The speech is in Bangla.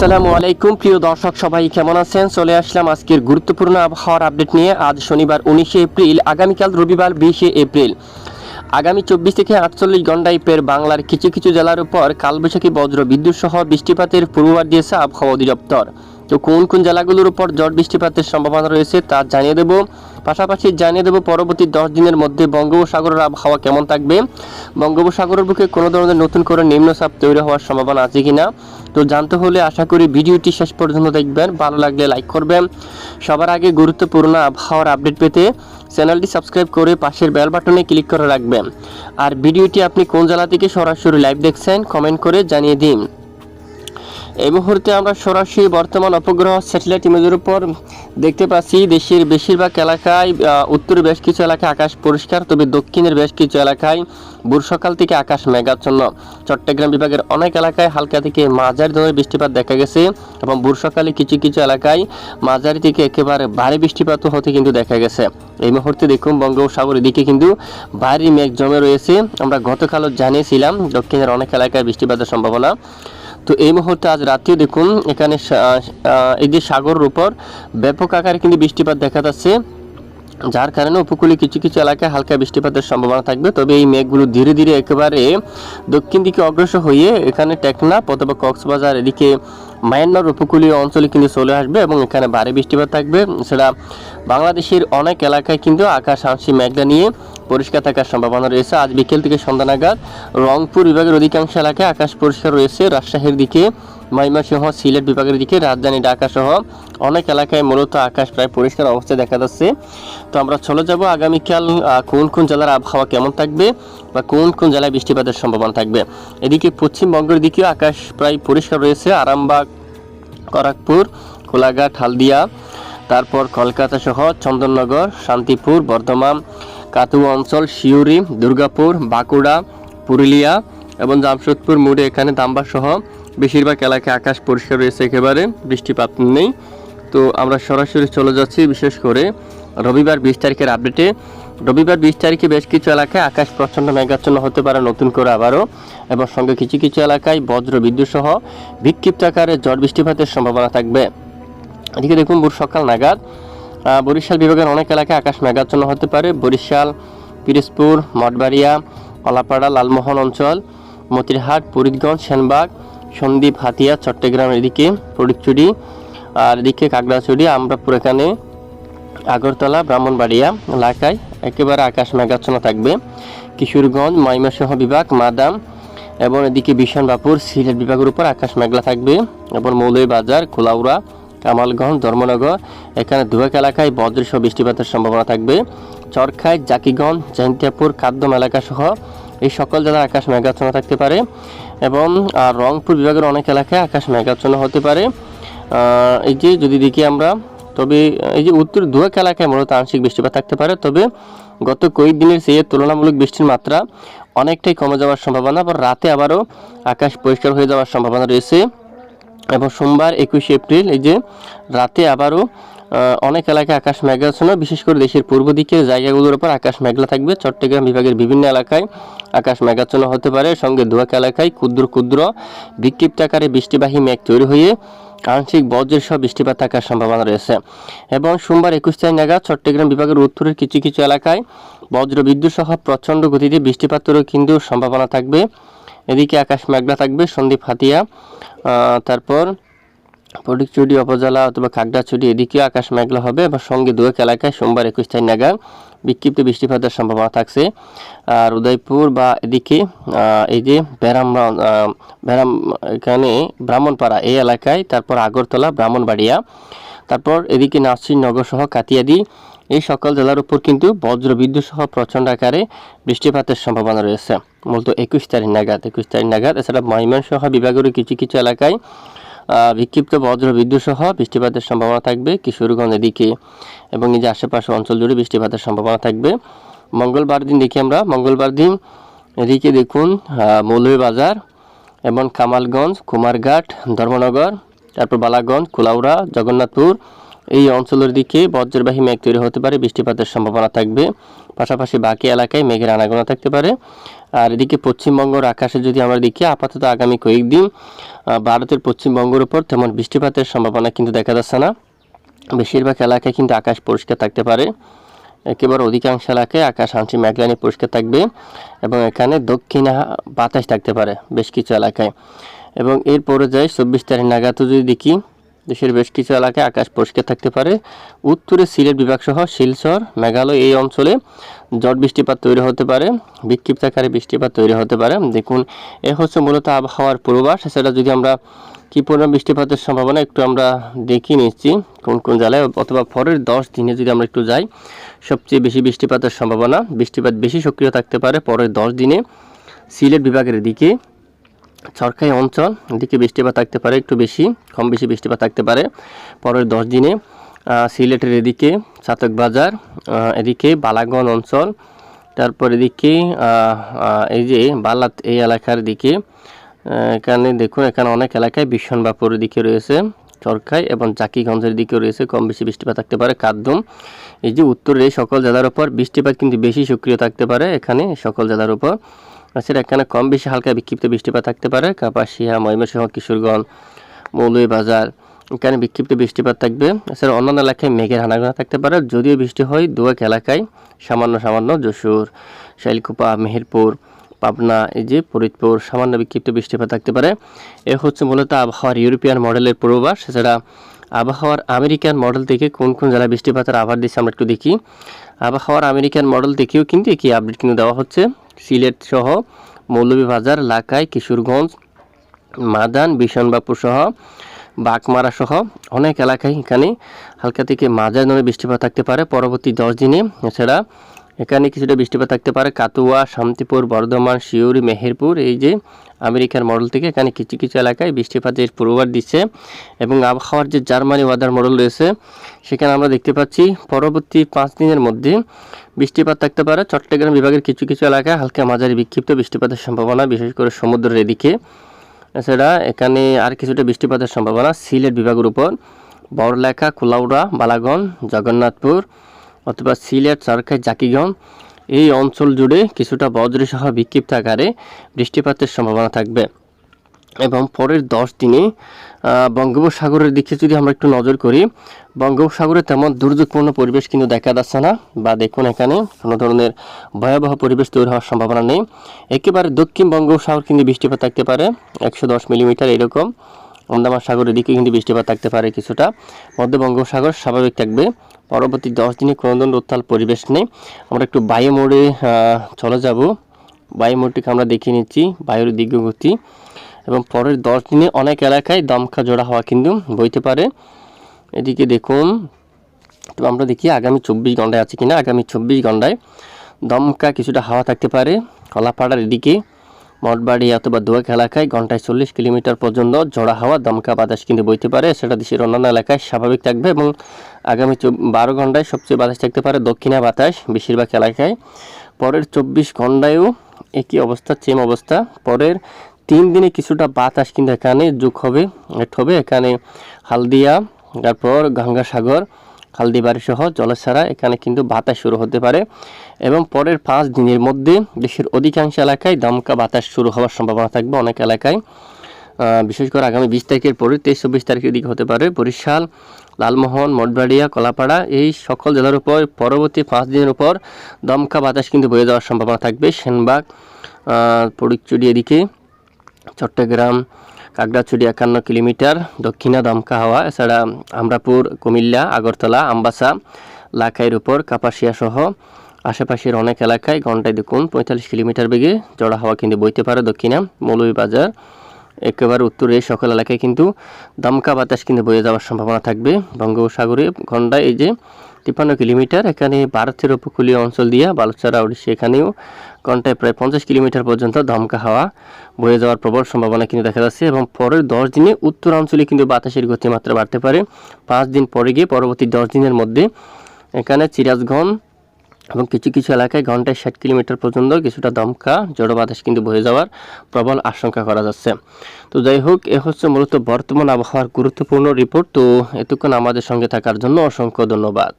আসসালামু আলাইকুম। প্রিয় দর্শক, সবাই কেমন আছেন? চলে আসলাম আজকের গুরুত্বপূর্ণ আবহাওয়ার আপডেট নিয়ে। আজ শনিবার উনিশে এপ্রিল, আগামীকাল রবিবার বিশে এপ্রিল। আগামী চব্বিশ থেকে আটচল্লিশ ঘন্টায় পের বাংলার কিছু কিছু জেলার উপর কালবৈশাখী বজ্র বিদ্যুৎ সহ বৃষ্টিপাতের পূর্বাভাস দিয়েছে আবহাওয়া অধিদপ্তর। তো কোন কোন জেলাগুলোর উপর জট বৃষ্টিপাতের সম্ভাবনা রয়েছে তা জানিয়ে দেব। পাশাপাশি জানিয়ে দেব পরবর্তী দশ দিনের মধ্যে বঙ্গোপসাগরের আবহাওয়া কেমন থাকবে। বঙ্গোপসাগরের বুকে কোনো ধরনের নতুন করে নিম্নচাপ তৈরি হওয়ার সম্ভাবনা আছে কিনা? তো জানতে হলে আশা করি ভিডিওটি শেষ পর্যন্ত দেখবেন। ভালো লাগলে লাইক করবেন। সবার আগে গুরুত্বপূর্ণ আবহাওয়ার আপডেট পেতে চ্যানেলটি সাবস্ক্রাইব করে পাশের বেল বাটনে ক্লিক করে রাখবেন। আর ভিডিওটি আপনি কোন জেলা থেকে সরাসরি লাইভ দেখছেন, কমেন্ট করে জানিয়ে দিন। এই মুহূর্তে আমরা সরাসরি বর্তমান উপগ্রহ স্যাটেলাইট ইমেজের উপর দেখতে পাচ্ছি। দেশের বেশিরভাগ এলাকায় উত্তরের বেশ কিছু এলাকায় আকাশ পরিষ্কার, তবে দক্ষিণের বেশ কিছু এলাকায় ভোর সকাল থেকে আকাশ মেঘাচ্ছন্ন। চট্টগ্রাম বিভাগের অনেক এলাকায় হালকা থেকে মাঝারি ধরনের বৃষ্টিপাত দেখা গেছে এবং ভোর সকালে কিছু কিছু এলাকায় মাঝারি থেকে একেবারে ভারী বৃষ্টিপাতও হতে কিন্তু দেখা গেছে। এই মুহূর্তে দেখুন বঙ্গোপসাগরের দিকে কিন্তু ভারী মেঘ জমে রয়েছে। আমরা গতকালও জানিয়েছিলাম, দক্ষিণের অনেক এলাকায় বৃষ্টিপাতের সম্ভাবনা। তো এই মুহূর্তে আজ রাতে দেখুন, এখানে এই যে সাগরের উপর ব্যাপক আকারে কিন্তু বৃষ্টিপাত দেখা যাচ্ছে। যার কারণে উপকূলে কিছু কিছু এলাকায় হালকা বৃষ্টিপাতের সম্ভাবনা থাকবে। তবে এই মেঘগুলো ধীরে ধীরে একেবারে দক্ষিণ দিকে অগ্রসর হয়ে এখানে টেকনাফ অথবা কক্সবাজার এদিকে মায়ানমার উপকূলীয় অঞ্চলে কিন্তু চলে আসবে এবং এখানে ভারী বৃষ্টিপাত থাকবে। সেটা বাংলাদেশের অনেক এলাকায় কিন্তু আকাশ আংশিক মেঘলা নিয়ে পরিষ্কার থাকার সম্ভাবনা রয়েছে। আজ বিকেল থেকে সন্ধ্যা নাগাদ রংপুর বিভাগের অধিকাংশ এলাকায় আকাশ পরিষ্কার রয়েছে। রাজশাহীর দিকে ময়মনসিংহ সিলেট বিভাগের দিকে, রাজধানী ঢাকা সহ অনেক এলাকায় মূলত আকাশ প্রায় পরিষ্কার অবস্থায় দেখা যাচ্ছে। তো আমরা চলে যাব আগামীকাল কোন কোন জেলার আবহাওয়া কেমন থাকবে বা কোন কোন জেলায় বৃষ্টিপাতের সম্ভাবনা থাকবে। এদিকে পশ্চিমবঙ্গের দিকেও আকাশ প্রায় পরিষ্কার রয়েছে, আরামবাগ, করাকপুর, কোলাঘাট, হালদিয়া, তারপর কলকাতা সহ চন্দননগর, শান্তিপুর, বর্ধমান, কাতুয়া অঞ্চল শিউরি দুর্গাপুর, বাঁকুড়া, পুরুলিয়া এবং জামশেদপুর, মোড়ে, এখানে দাম্বা সহ বেশিরভাগ এলাকায় আকাশ পরিষ্কার রয়েছে, একেবারে বৃষ্টিপাত নেই। তো আমরা সরাসরি চলে যাচ্ছি বিশেষ করে রবিবার বিশ তারিখের আপডেটে। রবিবার বিশ তারিখে বেশ কিছু এলাকায় আকাশ প্রচণ্ড মেঘাচ্ছন্ন হতে পারে, নতুন করে আবারও। এবং সঙ্গে কিছু কিছু এলাকায় বজ্র বিদ্যুৎ সহ বিক্ষিপ্ত আকারে ঝড় বৃষ্টিপাতের সম্ভাবনা থাকবে। এদিকে দেখুন, ভোর সকাল নাগাদ বরিশাল বিভাগের অনেক এলাকায় আকাশ মেঘাচ্ছন্ন হতে পারে। বরিশাল, পিরোজপুর, মঠবাড়িয়া কলাপাড়া লালমোহন অঞ্চল, মতিরহাট, ফরিদগঞ্জ, সেনবাগ সন্দ্বীপ হাতিয়া, চট্টগ্রাম এদিকে ফটিকচুরি আর এদিকে কাকড়াছড়ি আমরাপুর এখানে আগরতলা, ব্রাহ্মণবাড়িয়া এলাকায় একেবারে আকাশ মেঘাচ্ছন্ন থাকবে। কিশোরগঞ্জ, ময়মনসিংহ বিভাগ, মাদাম এবং এদিকে বিশনবাপুর সিলেট বিভাগের উপর আকাশ মেঘলা থাকবে এবং মৌলভীবাজার কোলাউড়া, কামালগঞ্জ, ধর্মনগর, এখানে দুয়েক এলাকায় বজ্রসহ বৃষ্টিপাতের সম্ভাবনা থাকবে। চরখায় জাকিগঞ্জ জয়ন্তিয়াপুর কাদ্যম এলাকা সহ এই সকল জেলার আকাশ মেঘাচ্ছন্ন থাকতে পারে। এবং রংপুর বিভাগের অনেক এলাকায় আকাশ মেঘাচ্ছন্ন হতে পারে। এই যে যদি দেখি আমরা, তবে, এই যে উত্তর দুয়েক এলাকায় মূলত আংশিক বৃষ্টিপাত থাকতে পারে, তবে গত কয়েক দিনের চেয়ে তুলনামূলক বৃষ্টির মাত্রা অনেকটাই কমে যাওয়ার সম্ভাবনা আবার রাতে আবারও আকাশ পরিষ্কার হয়ে যাওয়ার সম্ভাবনা রয়েছে। এবং সোমবার একুশে এপ্রিল, এই যে রাতে আবারও অনেক এলাকায় আকাশ মেঘাচ্ছন্ন বিশেষ করে দেশের পূর্ব দিকের জায়গাগুলোর উপর আকাশ মেঘলা থাকবে। চট্টগ্রাম বিভাগের বিভিন্ন এলাকায় আকাশ মেঘাচ্ছন্ন হতে পারে। সঙ্গে দুয়াক এলাকায় ক্ষুদ্র ক্ষুদ্র বিক্ষিপ্ত আকারে বৃষ্টিবাহী মেঘ তৈরি হয়ে আংশিক বজ্রের সহ বৃষ্টিপাত থাকার সম্ভাবনা রয়েছে। এবং সোমবার একুশ তারিখ নাগাদ চট্টগ্রাম বিভাগের উত্তরের কিছু কিছু এলাকায় বজ্র বিদ্যুৎ সহ প্রচণ্ড গতিতে বৃষ্টিপাতেরও কিন্তু সম্ভাবনা থাকবে। এদিকে আকাশ মেঘলা থাকবে। সন্দ্বীপ হাতিয়া তারপর ফটিকচুরি উপজেলা অথবা খাগড়াছড়ি এদিকেও আকাশ মেঘলা হবে এবং সঙ্গে দুয়েক এলাকায় সোমবার একুশ তারিখ নাগাদ বিক্ষিপ্ত বৃষ্টিপাতের সম্ভাবনা থাকছে। আর উদয়পুর বা এদিকে এই যে ব্যারাম ব্যারাম, এখানে ব্রাহ্মণপাড়া এই এলাকায়, তারপর আগরতলা, ব্রাহ্মণবাড়িয়া, তারপর এদিকে নাসিরনগর সহ কাতিয়াদি এই সকল জেলার উপর কিন্তু বজ্র বিদ্যুৎ সহ প্রচণ্ড আকারে বৃষ্টিপাতের সম্ভাবনা রয়েছে। মূলত একুশ তারিখ নাগাদ, একুশ তারিখ নাগাদ, এছাড়া ময়মনসহ বিভাগেরও কিছু কিছু এলাকায় বিক্ষিপ্ত বজ্র বিদ্যুৎ সহ বৃষ্টিপাতের সম্ভাবনা থাকবে কিশোরগঞ্জ এদিকে এবং এই যে আশেপাশে অঞ্চল জুড়ে বৃষ্টিপাতের সম্ভাবনা থাকবে। মঙ্গলবার দিন দেখি আমরা, মঙ্গলবার দিন এদিকে দেখুন মৌলভীবাজার এবং কামালগঞ্জ, কুমারঘাট, ধর্মনগর, তারপর বালাগঞ্জ, কুলাউড়া, জগন্নাথপুর এই অঞ্চলের দিকে বজ্রবাহী মেঘ তৈরি হতে পারে, বৃষ্টিপাতের সম্ভাবনা থাকবে। পাশাপাশি বাকি এলাকায় মেঘের আনাগোনা থাকতে পারে। আর এদিকে পশ্চিমবঙ্গর আকাশে যদি আমরা দেখি, আপাতত আগামী কয়েকদিন ভারতের পশ্চিমবঙ্গের উপর তেমন বৃষ্টিপাতের সম্ভাবনা কিন্তু দেখা যাচ্ছে না। বেশিরভাগ এলাকায় কিন্তু আকাশ পরিষ্কার থাকতে পারে। একেবারে অধিকাংশ এলাকায় আকাশ আংশিক মেঘলানি পরিষ্কার থাকবে এবং এখানে দক্ষিণে বাতাস থাকতে পারে বেশ কিছু এলাকায়। এবং এর পরে যায় চব্বিশ তারিখ নাগাদও যদি দেখি দেশের বেশ কিছু এলাকায় আকাশ পরিষ্কার থাকতে পারে। উত্তরে সিলেট বিভাগ সহ শিলচর, মেঘালয় এই অঞ্চলে ঝড় বৃষ্টিপাত তৈরি হতে পারে। বিক্ষিপ্ত আকারে বৃষ্টিপাত তৈরি হতে পারে। দেখুন, এ হচ্ছে মূলত আবহাওয়ার পূর্বাভাস। সেটা যদি আমরা কি পরিমাণ বৃষ্টিপাতের সম্ভাবনা একটু আমরা দেখি নিচ্ছি, কোন কোন জেলায় অথবা পরের দশ দিনে যদি আমরা একটু যাই, সবচেয়ে বেশি বৃষ্টিপাতের সম্ভাবনা। বৃষ্টিপাত বেশি সক্রিয় থাকতে পারে পরের দশ দিনে। সিলেট বিভাগের দিকে সরকারি অঞ্চল, এদিকে বৃষ্টিপাত থাকতে পারে, একটু বেশি, কম বেশি বৃষ্টিপাত থাকতে পারে। পরের দশ দিনে সিলেটের এদিকে চাতক বাজার এদিকে বালাগন অঞ্চল, তারপর এদিকে এই যে বালাত এই এলাকার দিকে এখানে দেখুন, এখানে অনেক এলাকায় বিশ্বনবাপুর দিকে রয়েছে চরখাই এবং জাকিগঞ্জের দিকে রয়েছে, কম বেশি বৃষ্টিপাত থাকতে পারে, কাদ্দম। এই যে উত্তরের সকল জেলার উপর বৃষ্টিপাত কিন্তু বেশি সক্রিয় থাকতে পারে, এখানে সকল জেলার উপর। সেটা এখানে কম বেশি হালকা বিক্ষিপ্ত বৃষ্টিপাত থাকতে পারে। কাপাসিয়া, ময়মনসিংহ, কিশোরগঞ্জ, মৌলভীবাজার, এখানে বিক্ষিপ্ত বৃষ্টিপাত থাকবে। এছাড়া অন্যান্য এলাকায় মেঘের হানাগোনা থাকতে পারে। যদিও বৃষ্টি হয় দু এক এলাকায়, সামান্য সামান্য যশোর, শাইলকুপা, মেহেরপুর, পাবনা, এই যে ফরিদপুর, সামান্য বিক্ষিপ্ত বৃষ্টিপাত থাকতে পারে। এ হচ্ছে মূলত আবহাওয়ার ইউরোপিয়ান মডেলের পূর্বাভাস। এছাড়া আবহাওয়ার আমেরিকান মডেল থেকে কোন কোন জেলায় বৃষ্টিপাতের আভার দিচ্ছে আমরা একটু দেখি। আবহাওয়ার আমেরিকান মডেল থেকেও কিন্তু একই আপডেট কিন্তু দেওয়া হচ্ছে। সিলেট সহ মৌলভীবাজার, লাকাই, কিশোরগঞ্জ, মাদান বিশনবাপুর সহ বাঘমারা সহ অনেক এলাকায় এখানে হালকা থেকে মাঝারি ধরনের বৃষ্টিপাত থাকতে পারে। পরবর্তী দশ দিনে এছাড়া এখানে কিছুটা বৃষ্টিপাত থাকতে পারে। কাতুয়া শান্তিপুর, বর্ধমান শিউরি মেহেরপুর, এই যে আমেরিকার মডেল থেকে এখানে কিছু কিছু এলাকায় বৃষ্টিপাতের পূর্বাভাস দিচ্ছে এবং আবহাওয়ার যে জার্মানি ওয়াদার মডেল রয়েছে, সেখানে আমরা দেখতে পাচ্ছি পরবর্তী পাঁচ দিনের মধ্যে বৃষ্টিপাত থাকতে পারে। চট্টগ্রাম বিভাগের কিছু কিছু এলাকায় হালকা মাঝারি বিক্ষিপ্ত বৃষ্টিপাতের সম্ভাবনা, বিশেষ করে সমুদ্রের এদিকে। এছাড়া এখানে আর কিছুটা বৃষ্টিপাতের সম্ভাবনা সিলেট বিভাগের উপর। বড়লেখা, কুলাউড়া বালাগঞ্জ জগন্নাথপুর অথবা সিলেট সরকার জাকিগঞ্জ এই অঞ্চল জুড়ে কিছুটা বজ্রসহ বিক্ষিপ্ত আকারে বৃষ্টিপাতের সম্ভাবনা থাকবে। এবং পরের দশ দিনে বঙ্গোপসাগরের দিকে যদি আমরা একটু নজর করি, বঙ্গোপসাগরে তেমন দুর্যোগপূর্ণ পরিবেশ কিন্তু দেখা যাচ্ছে না বা দেখুন এখানে কোনো ধরনের ভয়াবহ পরিবেশ তৈরি হওয়ার সম্ভাবনা নেই। একেবারে দক্ষিণ বঙ্গোপসাগর কিন্তু বৃষ্টিপাত থাকতে পারে, একশো দশ মিলিমিটার এরকম। আন্দামান সাগরের দিকে কিন্তু বৃষ্টিপাত থাকতে পারে কিছুটা। মধ্য বঙ্গোপসাগর স্বাভাবিক থাকবে। পরবর্তী দশ দিনে কোনো ধরনের উত্তাল পরিবেশ নেই। আমরা একটু বায়ু মোড়ে চলে যাব। বায়ু মোড়টিকে আমরা দেখিয়ে নিচ্ছি, বায়ুর দিগ্গতি এবং পরের দশ দিনে অনেক এলাকায় দমকা জোড়া হওয়া কিন্তু বইতে পারে। এদিকে দেখুন, তো আমরা দেখি আগামী চব্বিশ ঘন্টায় আছে কিনা। আগামী চব্বিশ ঘন্টায় দমকা কিছুটা হাওয়া থাকতে পারে। কলাপাড়ার এদিকে মঠবাড়ি অথবা দুয়াক এলাকায় ঘন্টায় চল্লিশ কিলোমিটার পর্যন্ত ঝোড়া হাওয়া, দমকা বাতাস কিন্তু বইতে পারে। সেটা দেশের অন্যান্য এলাকায় স্বাভাবিক থাকবে এবং আগামী বারো ঘন্টায় সবচেয়ে বাতাস থাকতে পারে দক্ষিণা বাতাস বেশিরভাগ এলাকায়। পরের চব্বিশ ঘন্টায়ও একই অবস্থা সেম অবস্থা। পরের তিন দিনে কিছুটা বাতাস কিন্তু এখানে যোগ হবে হবে এখানে হালদিয়া, তারপর গঙ্গাসাগর হালদিবাড়ি সহ জলছাড়া, এখানে কিন্তু বাতাস শুরু হতে পারে। এবং পরের পাঁচ দিনের মধ্যে দেশের অধিকাংশ এলাকায় দমকা বাতাস শুরু হওয়ার সম্ভাবনা থাকবে অনেক এলাকায়। বিশেষ করে আগামী বিশ তারিখের পরে তেইশ, চব্বিশ তারিখের দিকে হতে পারে বরিশাল, লালমোহন, মঠবাড়িয়া, কলাপাড়া, এই সকল জেলার উপর পরবর্তী পাঁচ দিনের উপর দমকা বাতাস কিন্তু বয়ে যাওয়ার সম্ভাবনা থাকবে। সেনবাগ পরিচুরি এদিকে, চট্টগ্রাম কাকড়াছড়ি একান্ন কিলোমিটার, দক্ষিণা দমকা হাওয়া, এছাড়া আমরাপুর, কুমিল্লা, আগরতলা, আমবাসা, লাখাইয়ের উপর, কাপাসিয়া সহ আশেপাশের অনেক এলাকায় ঘন্টায় দেখুন পঁয়তাল্লিশ কিলোমিটার বেগে জড়া হাওয়া কিন্তু বইতে পারে দক্ষিণা মৌলভীবাজার একেবারে উত্তরে সকল এলাকায় কিন্তু দমকা বাতাস কিন্তু বয়ে যাওয়ার সম্ভাবনা থাকবে। বঙ্গোপসাগরে ঘন্টায় এই যে তিপ্পান্ন কিলোমিটার, এখানে ভারতের উপকূলীয় অঞ্চল দিয়ে বালুচারা, উড়িষ্যা, এখানেও ঘন্টায় প্রায় পঞ্চাশ কিলোমিটার পর্যন্ত ধমকা হাওয়া বয়ে যাওয়ার প্রবল সম্ভাবনা কিন্তু দেখা যাচ্ছে এবং পরের দশ দিনে উত্তরাঞ্চলে কিন্তু বাতাসের গতিমাত্রা বাড়তে পারে। পাঁচ দিন পরে গিয়ে পরবর্তী দশ দিনের মধ্যে এখানে সিরাজগঞ্জ এবং কিছু কিছু এলাকায় ঘন্টায় ষাট কিলোমিটার পর্যন্ত কিছুটা দমকা জড়ো বাতাস কিন্তু বয়ে যাওয়ার প্রবল আশঙ্কা করা যাচ্ছে। তো যাই হোক, এ হচ্ছে মূলত বর্তমান আবহাওয়ার গুরুত্বপূর্ণ রিপোর্ট। তো এতক্ষণ আমাদের সঙ্গে থাকার জন্য অসংখ্য ধন্যবাদ।